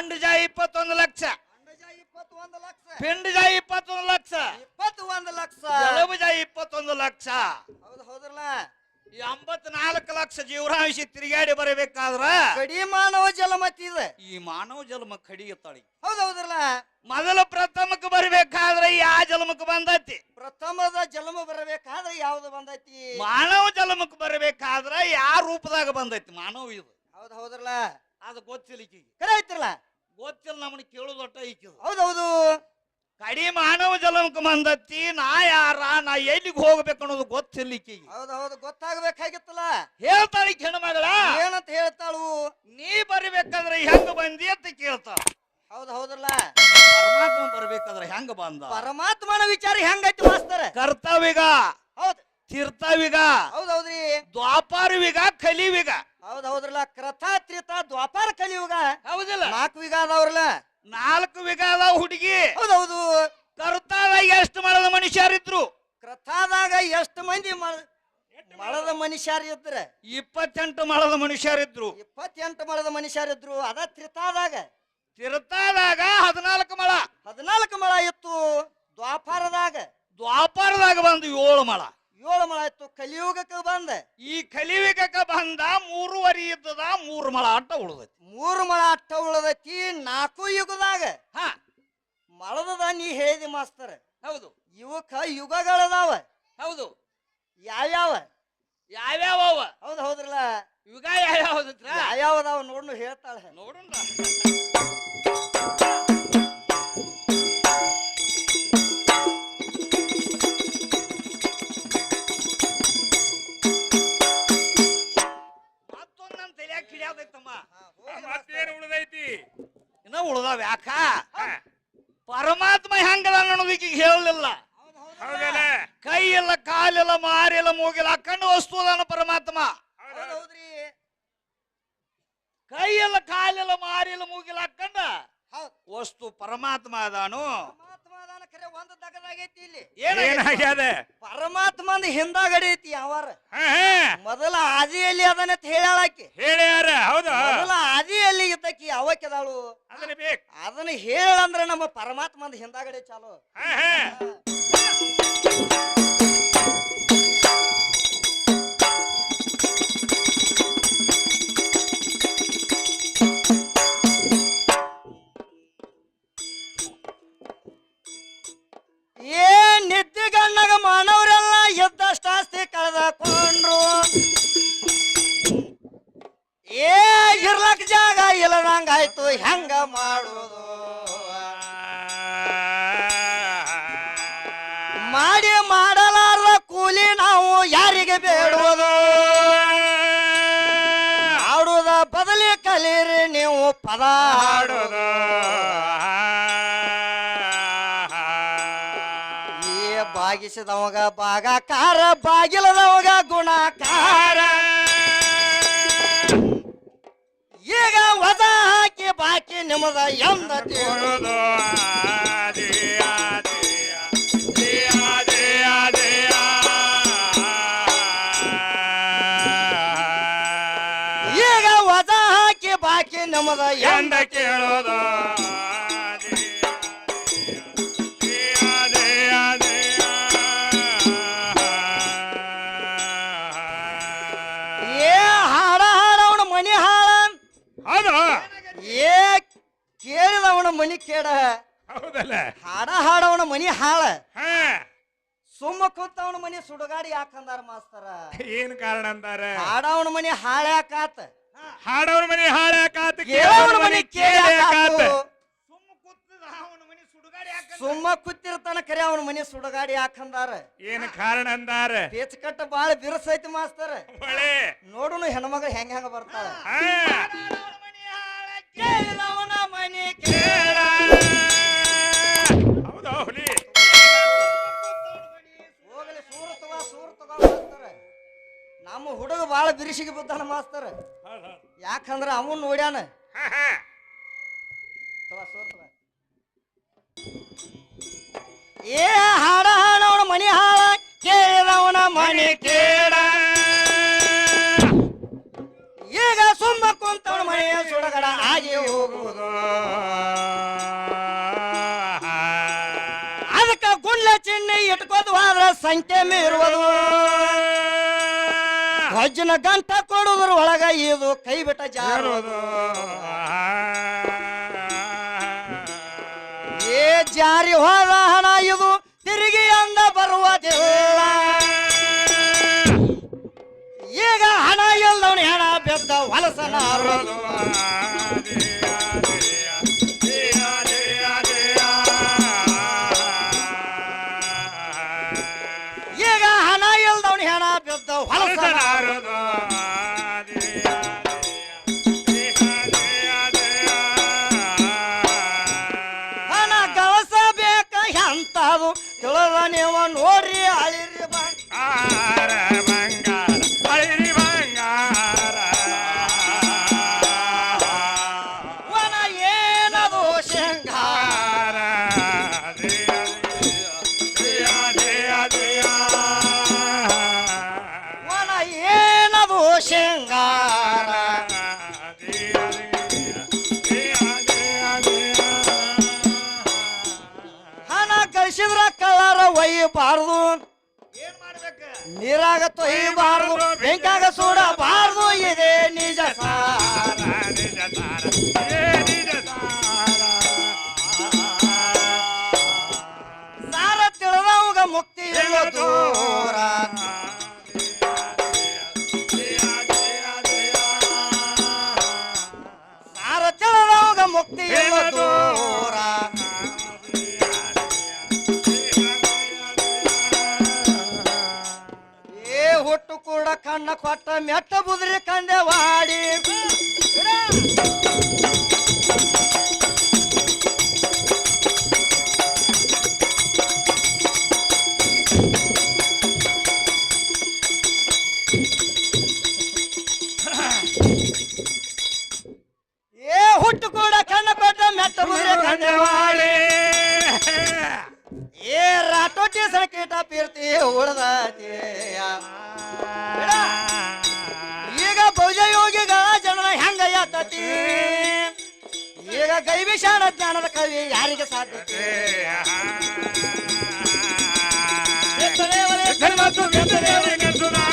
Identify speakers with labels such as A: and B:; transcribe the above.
A: ಅಂಡಜ ಇಪ್ಪತ್ತೊಂದು ಲಕ್ಷ. ಪಿಂಡಜ ಇಪ್ಪತ್ತೊಂದು ಲಕ್ಷ.
B: ಇಪ್ಪತ್ತೊಂದು ಲಕ್ಷ.
A: ಜಲಭುಜ ಇಪ್ಪತ್ತೊಂದು ಲಕ್ಷ.
B: ಹೌದು ಹೌದ್ರಲ್ಲ.
A: ಈ ಎಂಬತ್ನಾಲ್ಕು ಲಕ್ಷ ಜೀವರಾಂಶಿ ತಿರುಗಾಡಿ ಬರಬೇಕಾದ್ರ
B: ಕಡಿ ಮಾನವ ಜಲಮತಿ ಇದೆ
A: ಈ ಮಾನವ ಜನ್ಮ ಕಡಿಯುತ್ತಾಳಿ
B: ಹೌದು ಹೌದ್ರಲ್ಲ.
A: ಮೊದಲು ಪ್ರಥಮಕ್ಕೆ ಬರಬೇಕಾದ್ರೆ ಯಾ ಜಲಮಕ್ಕೆ ಬಂದೈತಿ?
B: ಪ್ರಥಮದ ಜಲಮ ಬರಬೇಕಾದ್ರೆ ಯಾವ್ದು ಬಂದೈತಿ?
A: ಮಾನವ ಜಲಮಕ್ಕೆ ಬರಬೇಕಾದ್ರೆ ಯಾ ರೂಪದಾಗ ಬಂದೈತಿ? ಮಾನವ ಇದು.
B: ಹೌದು ಹೌದ್ರಲ್ಲ.
A: ಅದು ಗೊತ್ತಿಲ್ಲ ಈಕಿಗೆ.
B: ಕರೆ ಐತ್ರಲ್ಲ.
A: ಗೊತ್ತಿಲ್ಲ ನಮ್ಮನ್ನ ಕೇಳುದೊಟ್ಟ ಈಕಿದು.
B: ಹೌದು ಹೌದು
A: ಕಡಿ ಮಾನವ ಜಲಮಕ ಮಂದತ್ತಿ ನಾ ಯಾರ ನಾ ಎಲ್ಲಿಗೆ ಹೋಗ್ಬೇಕು ಅನ್ನೋದು ಗೊತ್ತಿಲ್ಲ ಈಕಿಗೆ.
B: ಹೌದು ಗೊತ್ತಾಗ್ಬೇಕಾಗಿತ್ತಲ್ಲ.
A: ಹೇಳ್ತಾಳ ಈಕಿ ಹೆಣ್ಮಗಳ.
B: ಏನಂತ ಹೇಳ್ತಾಳು?
A: ನೀ ಬರಬೇಕಾದ್ರೆ ಹೆಂಗ ಬಂದಿ ಅಂತ ಕೇಳ್ತಾಳ.
B: ಹೌದು ಹೌದಲ್ಲ
A: ಪರಮಾತ್ಮ ಬರ್ಬೇಕಾದ್ರೆ ಹೆಂಗ ಬಂದ?
B: ಪರಮಾತ್ಮನ ವಿಚಾರ ಹೆಂಗೈತಿ ಮಾಸ್ತರ?
A: ಕರ್ತವಿಗ
B: ಹೌದ್.
A: ತೀರ್ಥವಿಗ
B: ಹೌದೌದ್ರಿ.
A: ದ್ವಾಪಾರವಿಗ ಕಲಿವಿಗ
B: ಹೌದ್ ಹೌದ್ರಲ್ಲ ಕೃತಾತ್ರಿತ ತ್ರಿತ ದ್ವಾಪಾರ ಕಲಿಯುಗ.
A: ಹೌದಿಲ್ಲ.
B: ನಾಲ್ಕು ವಿಗ ಅದಾವ್ರಲ್ಲ.
A: ನಾಲ್ಕು ವಿಗ ಅದಾವ ಹುಡುಗಿ.
B: ಹೌದೌದು ಹೌದು.
A: ಕರ್ತಾದಾಗ ಎಷ್ಟು ಮಳದ ಮನುಷ್ಯರಿದ್ರು?
B: ಕ್ರತಾದಾಗ ಎಷ್ಟು ಮಂದಿ ಮಳ- ಮಳದ ಮನುಷ್ಯರು ಇದ್ರ
A: ಇಪ್ಪತ್ತೆಂಟು ಮಳದ ಮನುಷ್ಯರಿದ್ರು.
B: ಇಪ್ಪತ್ತೆಂಟು ಮಳದ ಮನುಷ್ಯರಿದ್ರು. ಅದ ತ್ರಿತಾದಾಗ.
A: ತಿರ್ತಾದಾಗ ಹದಿನಾಲ್ಕು ಮಳ.
B: ಹದಿನಾಲ್ಕು ಮಳ ಇತ್ತು ದ್ವಾಪಾರದಾಗ.
A: ದ್ವಾಪಾರದಾಗ ಬಂದು ಏಳು ಮಳ.
B: ಏಳು ಮಳ ಆಯ್ತು ಕಲಿಯುಗಕ್ಕೆ ಬಂದ.
A: ಈ ಕಲಿಯುಗಕ್ಕೆ ಬಂದ ಮೂರುವರಿ ಇದ್ದದ ಮೂರು ಮಳ ಅಟ್ಟ ಉಳಿದೈತಿ.
B: ಮೂರು ಮಳ ಅಟ್ಟ ಉಳದೈತಿ ನಾಲ್ಕು ಯುಗದಾಗ.
A: ಹ.
B: ಮಳದದ ನೀ ಹೇಳಿದಿ ಮಾಸ್ತರ.
A: ಹೌದು.
B: ಇವಕ್ಕ ಯುಗಗಳದಾವ.
A: ಹೌದು.
B: ಯಾವ್ಯಾವ?
A: ಯಾವ್ಯಾವ ಅವ?
B: ಹೌದು ಹೌದ್ರಲ್ಲ.
A: ಯುಗ ಯಾವ್ಯಾವ
B: ಯಾವ್ಯಾವ ಅದಾವ ನೋಡ್ನು ಹೇಳ್ತಾಳೆ.
A: ನೋಡೋಣ
C: ಮತ್ತೇನು ಉಳಿದೈತಿ?
A: ಇನ್ನ ಉಳ್ದಾವ ಯಾಕ? ಪರಮಾತ್ಮ ಹೆಂಗದ ಅನ್ನೋದು ಈಗ ಹೇಳಲಿಲ್ಲ.
C: ಹೌದಲ್ಲ
A: ಕೈ ಇಲ್ಲ ಕಾಲಿಲ್ಲ ಮಾರಿಲ್ಲ ಮೂಗಿಲ್ಲ. ಕಣ್ಣು ವಸ್ತು ಅದಾನ ಪರಮಾತ್ಮ ಕೈ ಇಲ್ಲ ಕಾಲಿಲ್ಲ ಮಾರಿಲ್ಲ ಮೂಗಿಲ್ಲ. ಕಣ್ಣ
B: ಹೌದ್.
A: ವಸ್ತು ಪರಮಾತ್ಮ ಅದಾನು
B: ಪರಮಾತ್ಮ
C: ಏನಾಗ್ಯದ?
B: ಪರಮಾತ್ಮಂದ ಹಿಂದಾಗಡಿ ಐತಿ ಯಾವಾರ. ಮೊದಲ ಆದಿಯಲ್ಲಿ ಅದನ್ನ ಹೇಳಾಕಿ
C: ಹೇಳ್ಯಾರ? ಹೌದು.
B: ಮೊದಲ ಆದಿಯಲ್ಲಿ ಇದ್ದಕಿ ಯಾವಕ್ಕಿದಾಳು?
C: ಅದನ್ನ ಬೇಕು.
B: ಅದನ್ನ ಹೇಳಂದ್ರ ನಮ್ಮ ಪರಮಾತ್ಮಂದ ಹಿಂದಾಗಡೆ ಚಾಲು. ಇರ್ಲಕ್ ಜಾಗ ಇಲ್ಲದಂಗಾಯ್ತು ಹೆಂಗ ಮಾಡೋದು? ಮಾಡಿ ಮಾಡಲಾರ್ದ ಕೂಲಿ ನಾವು ಯಾರಿಗೆ ಬೇಡುವುದು? ಆಡುವುದ ಬದಲಿ ಕಲೀರಿ, ನೀವು ಪದ
C: ಹಾಡೋದು
B: ಈ ಬಾಗಿಸಿದವಾಗ ಭಾಗಕಾರ, ಬಾಗಿಲದವಾಗ ಗುಣಕಾರ. ಬಾಕಿ ಎಂದ
C: ತಿಳಿದು.
B: ಈಗ ವಜಾ ಹಾಕಿ ಬಾಕಿ ನಿಮ್ಮದ ಎಂದ
C: ಎಂದ ಕೇಳೋದು
B: ಕೇಳಿದವನ ಮನಿ ಕೇಡ.
C: ಹೌದಲ್ಲ?
B: ಹಾಡ ಹಾಡವನ ಮನಿ ಹಾಳ.
C: ಹಾ.
B: ಸುಮ್ಮ ಕೂತವನ ಮನಿ ಸುಡುಗಾಡಿ ಯಾಕಂದಾರ ಮಾಸ್ತರ?
C: ಏನ್ ಕಾರಣ ಅಂತಾರ
B: ಹಾಡವನ ಮನಿ ಹಾಳ ಯಾಕಾತ?
C: ಹಾಡವನ ಮನಿ ಹಾಳ ಯಾಕಾತ?
B: ಕೇಳವನ ಮನಿ ಹಾಳ
A: ಸುಮ್ಮ ಕೂತಿದ ಅವನ ಮನಿ ಸುಡುಗಾಡಿ ಯಾಕ
B: ಸುಮ್ಮ ಕೂತಿರ್ತಾನ ಕರೆ ಅವನ ಮನಿ ಸುಡುಗಾಡಿ ಯಾಕಂದಾರ
C: ಏನ್ ಕಾರಣ ಅಂದಾರ?
B: ಪೇಚಕಟ್ಟ ಬಾಳ ಬಿರುಸೈತಿ ಮಾಸ್ತರ.
C: ಒಳ್ಳೆ
B: ನೋಡುನು ಹೆಣ್ಮಗಳು ಕಳಿಸ್ತಾರ ಯಾಕಂದ್ರ ಅವನ್ ನೋಡ್ಯಾನ. ಏ ಹಾಡ ಹಾಡವನ ಮನಿ ಹಾಳ. ಕೇಳವನ ಮನಿ
C: ಕೇಳ.
B: ಈಗ ಸುಮ್ಮ ಕುಂತವನ ಮನೆಯ ಸುಡಗಡ ಆಗಿ ಹೋಗುವುದು.
C: ಅದಕ್ಕೆ ಗುಂಡ್ಲ ಚಿಹ್ನೆ ಇಟ್ಕೋದು ಆದ್ರ ಸಂಖ್ಯೆ ಮೀರುವುದು. ವಜ್ಜನ ಗಂಟ ಕೊಡುದ್ರ ಒಳಗ ಇದು ಕೈ ಬಿಟ್ಟ ಜಾರೋದು ಏ ಜಾರಿ ಹೋದ ಹಣ ಇದು ತಿರುಗಿ ಅಂದ ಬರುವುದಿಲ್ಲ. ಈಗ ಹಣ ಎಲ್ಲವನ ಹೆಣ ಬೆದ್ದ ಹೊಲಸನ ಶೃಂಗಾರ. ಹಣ ಕಳಿಸಿದ್ರ ಕಳರ ಒಯ್ಯಬಾರ್ದು. ನೀರಾಗ ತೊಯ್ಯಬಾರ್ದು. ಬೆಂಕಾಗ ಸುಡಬಾರ್ದು. ಇದೆ ನಿಜ ಸಾರ. ಸಾರ ತಿಳಿದವಾಗ ಮುಕ್ತಿ ದೂರ. ಕಣ್ಣ ಕೊಟ್ಟ ಮೆಟ್ಟ ಬುದ್ರಿ ಕಂದೆ ವಾಡಿ. ಏ ಹೆಂಗ ಯಾತತಿ ಈಗ ಗೈವಿಷಾಣ ಜ್ಞಾನದ ಕವಿ ಯಾರಿಗೆ ಸಾಧ್ಯತೆ
B: ಧರ್ಮತ್ತು ಗೆದ್ದದೇವರಿಗೆ ಸುಧಾ